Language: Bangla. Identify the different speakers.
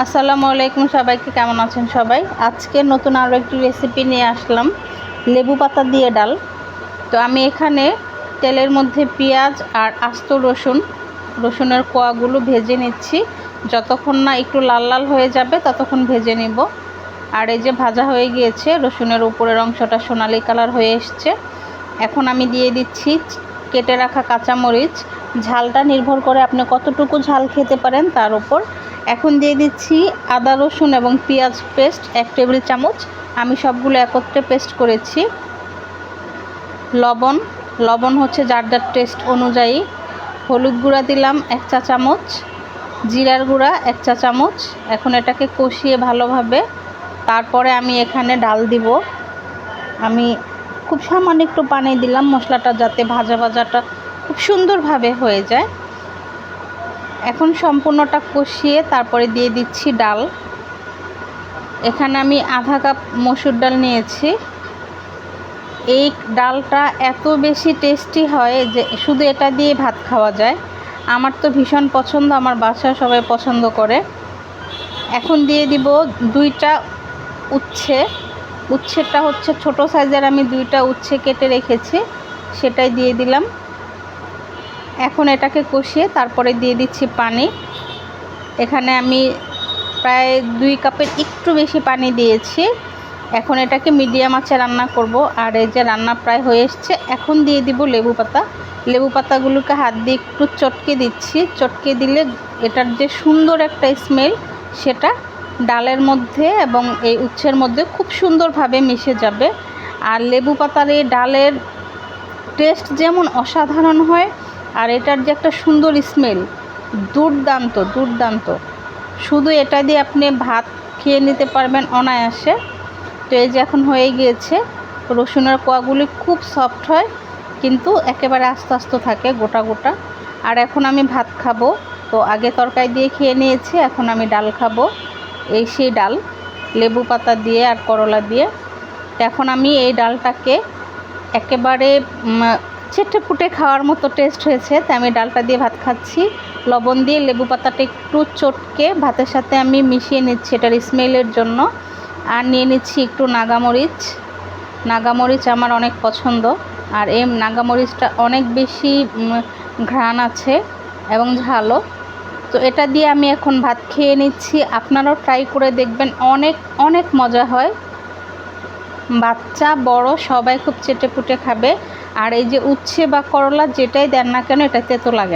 Speaker 1: আসসালামু আলাইকুম, সবাইকে কেমন আছেন সবাই? আজকে নতুন আরও একটি রেসিপি নিয়ে আসলাম, লেবু পাতা দিয়ে ডাল। তো আমি এখানে তেলের মধ্যে পেঁয়াজ আর আস্ত রসুন, রসুনের কোয়াগুলো ভেজে নিচ্ছি। যতক্ষণ না একটু লাল লাল হয়ে যাবে, ততক্ষণ ভেজে নিব। আর এই যে ভাজা হয়ে গিয়েছে, রসুনের উপরের অংশটা সোনালি কালার হয়ে এসছে। এখন আমি দিয়ে দিচ্ছি কেটে রাখা কাঁচামরিচ। ঝালটা নির্ভর করে আপনি কতটুকু ঝাল খেতে পারেন তার উপর। এখন দিয়ে দিচ্ছি আদা, রসুন এবং পেঁয়াজ পেস্ট এক টেবিল চামচ। আমি সবগুলো একত্রে পেস্ট করেছি। লবণ লবণ হচ্ছে যার যার টেস্ট অনুযায়ী। হলুদ গুঁড়া দিলাম এক চা চামচ। জিরার গুঁড়া এক চা চামচ। এখন এটাকে কষিয়ে ভালোভাবে তারপরে আমি এখানে ডাল দিব। আমি খুব সামান্য একটু পানি দিলাম, মশলাটা যাতে ভাজা ভাজাটা খুব সুন্দরভাবে হয়ে যায়। এখন সম্পূর্ণটা কষিয়ে তারপরে দিয়ে দিচ্ছি ডাল। এখানে আমি আধা কাপ মসুর ডাল নিয়েছি। এই ডালটা এত বেশি টেস্টি হয় যে শুধু এটা দিয়ে ভাত খাওয়া যায়। আমার তো ভীষণ পছন্দ, আমার বাসা সবাই পছন্দ করে। এখন দিয়ে দিব দুইটা উচ্ছে। উচ্ছেটা হচ্ছে ছোট সাইজের, আমি দুইটা উচ্ছে কেটে রেখেছি। সেটাই দিয়ে দিলাম। এখন এটাকে কষিয়ে তারপরে দিয়ে দিচ্ছি পানি। এখানে আমি প্রায় দুই কাপের একটু বেশি পানি দিয়েছি। এখন এটাকে মিডিয়াম আঁচে রান্না করব। আর এই যে রান্না প্রায় হয়ে এসছে, এখন দিয়ে দিব লেবু পাতা। লেবু পাতাগুলোকে হাত দিয়ে একটু চটকে দিচ্ছি। চটকে দিলে এটার যে সুন্দর একটা স্মেল সেটা ডালের মধ্যে এবং এই উচ্ছের মধ্যে খুব সুন্দরভাবে মিশে যাবে। আর লেবু পাতার এই ডালের টেস্ট যেমন অসাধারণ হয় আর এটার যে একটা সুন্দর স্মেল দুর্দান্ত দুর্দান্ত। শুধু এটা দিয়ে আপনি ভাত খেয়ে নিতে পারবেন অনায়াসে। তো এই যে এখন হয়ে গিয়েছে, রসুনের কোয়াগুলি খুব সফট হয়, কিন্তু একেবারে আস্তে আস্তে থাকে গোটা গোটা। আর এখন আমি ভাত খাব, তো আগে তরকারি দিয়ে খেয়ে নিয়েছি, এখন আমি ডাল খাব। এই সেই ডাল, লেবু পাতা দিয়ে আর করলা দিয়ে। এখন আমি এই ডালটাকে একেবারে চেটে ফুটে খাওয়ার মতো টেস্ট হয়েছে। তাই আমি ডালটা দিয়ে ভাত খাচ্ছি। লবণ দিয়ে লেবু পাতাটা একটু চটকে, ভাতের সাথে আমি মিশিয়ে নিচ্ছি এটার স্মেলের জন্য। আর নিয়ে নিচ্ছি একটু নাগামরিচ। নাগামরিচ আমার অনেক পছন্দ। আর এই নাগামরিচটা অনেক বেশি ঘ্রাণ আছে এবং ঝালও তো এটা দিয়ে আমি এখন ভাত খেয়ে নিচ্ছি। আপনারাও ট্রাই করে দেখবেন, অনেক অনেক মজা হয়। বাচ্চা, বড়, সবাই খুব চেটে পুটে খাবে। আর এই যে উচ্ছে বা করলা যেটাই দেন না কেন এটাতে তো লাগে